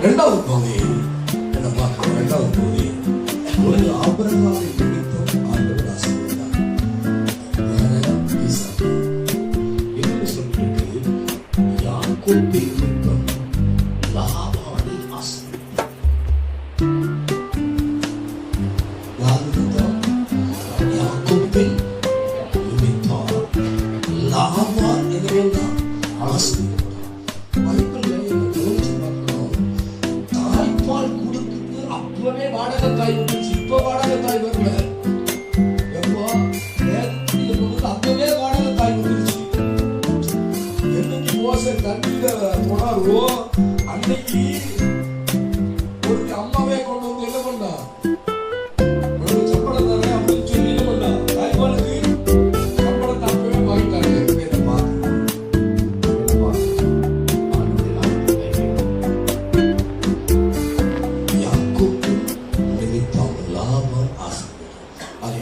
இரண்டாவது பகுதி என்ன பார்க்கிறோம் இரண்டாவது பகுதி ஒரு ஆபரணமாக நிமித்தம் ஆண்டவர் ஆசீர்வதித்தார். யாரெல்லாம் சொல்லிட்டு யாக்கோபை நிமித்தம் லாபானை ஆசீர்வதித்தார் யார் நிமித்தம்? நிமித்தம் லாபான் ஆசீர்வதித்தார். இப்பவே வாடகை தாய் வந்துச்சு இப்ப வாடகை தாய் வரல எப்போ வேதத்தில் அப்பவே வாடகை தாய் வந்துருச்சு? என்னைக்கு மோச போனாரோ? அன்னைக்கு